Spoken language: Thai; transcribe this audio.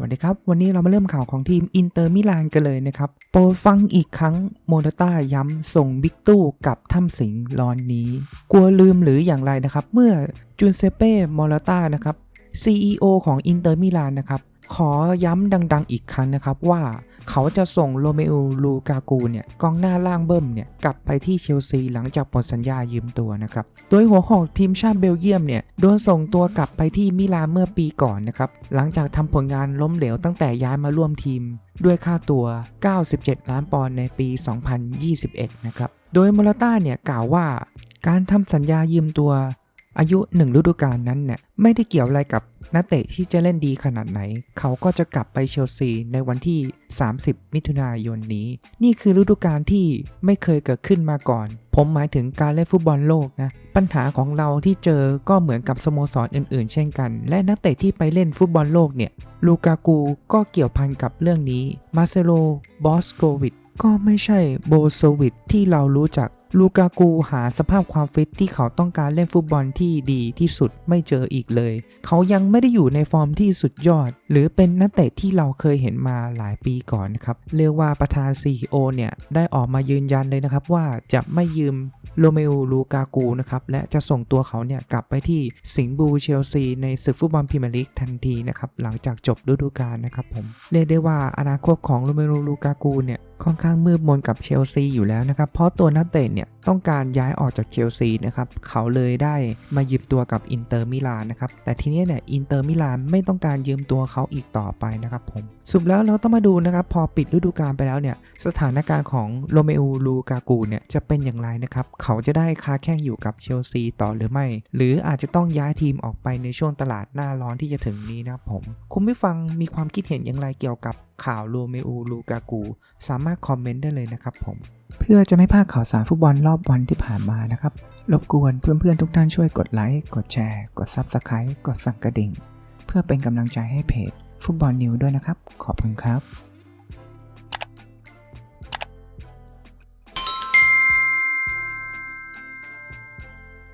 วัสดีครับ วันนี้เรามาเริ่มข่าวของทีมอินเตอร์มิลานกันเลยนะครับ โปรฟังอีกครั้งโมนาต้าย้ำส่งบิ๊กตู้กับถ้ำสิงร้อนนี้ กลัวลืมหรืออย่างไรนะครับ เมื่อจูนเซเป้มอราต้านะครับ CEO ของอินเตอร์มิลานนะครับ ขอย้ำดังๆอีกครั้งนะครับว่าเขาจะส่งโรเมโอลูกากูเนี่ยกองหน้าล่างเบิ้มเนี่ยกลับไปที่เชลซีหลังจากหมดสัญญายืมตัวนะครับ โดยหัวหอกทีมชาติเบลเยียมเนี่ยโดนส่งตัวกลับไปที่มิลานเมื่อปีก่อนนะครับ หลังจากทำผลงานล้มเหลวตั้งแต่ย้ายมาร่วมทีม ด้วยค่าตัว 97 ล้านปอนด์ในปี 2021 นะครับ โดยมอราต้าเนี่ยกล่าวว่าการทำสัญญายืมตัว อายุหนึ่งฤดูกาลนั้นเนี่ยไม่ได้เกี่ยวอะไรกับนักเตะที่จะเล่นดีขนาดไหน เขาก็จะกลับไปเชลซีในวันที่ 30 มิถุนายนนี้ นี่คือฤดูกาลที่ไม่เคยเกิดขึ้นมาก่อน ผมหมายถึงการเล่นฟุตบอลโลกนะ ปัญหาของเราที่เจอก็เหมือนกับสโมสรอื่นๆ เช่นกัน และนักเตะที่ไปเล่นฟุตบอลโลกเนี่ย ลูกากูก็เกี่ยวพันกับเรื่องนี้ มาเซโล บอสโกวิดก็ไม่ใช่โบโซวิดที่เรารู้จักลูกากูหาสภาพความฟิตที่เขาต้องการเล่นฟุตบอลที่ดีที่สุดไม่เจออีกเลย เขายังไม่ได้อยู่ในฟอร์มที่สุดยอด หรือเป็นนักเตะที่เราเคยเห็นมาหลายปีก่อนนะครับ เรียกว่าประธาน CEO เนี่ย ได้ออกมายืนยันเลยนะครับว่าจะไม่ยืมโรเมโอลูกากูนะครับ และจะส่งตัวเขาเนี่ยกลับไปที่สิงห์บูเชลซีในศึกฟุตบอลพรีเมียร์ลีกทันทีนะครับหลังจากจบฤดูกาลนะครับผมเรียกได้ว่าอนาคตของโรเมโอลูกากูเนี่ยค่อนข้างมืดมนกับเชลซีอยู่แล้วนะครับเพราะตัวนักเตะเนี่ย ต้องการย้ายออกจากเชลซีนะครับเขาเลยได้มายืมตัวกับอินเตอร์มิลานนะครับแต่ทีนี้เนี่ยอินเตอร์มิลานไม่ต้องการยืมตัวเขาอีกต่อไปนะครับผมสรุปแล้วเราต้องมาดูนะครับพอปิดฤดูกาลไปแล้วเนี่ยสถานการณ์ของโรเมโอลูกากูเนี่ยจะเป็นอย่างไรนะครับเขาจะได้ค้าแข่งอยู่กับเชลซีต่อหรือไม่ หรืออาจจะต้องย้ายทีมออกไปในช่วงตลาดหน้าร้อนที่จะถึงนี้นะครับผมคุณผู้ฟังมีความคิดเห็นอย่างไรเกี่ยวกับข่าวโรเมโอลูกากู สามารถคอมเมนต์ได้เลยนะครับผมเพื่อจะไม่พลาดข่าวสารฟุตบอลรอบวันที่ผ่านมานะครับ รบกวนเพื่อนๆทุกท่านช่วยกดไลค์ กดแชร์ กด Subscribe กดสั่งกระดิ่ง เพื่อเป็นกำลังใจให้เพจฟุตบอลนิวด้วยนะครับ ขอบคุณครับ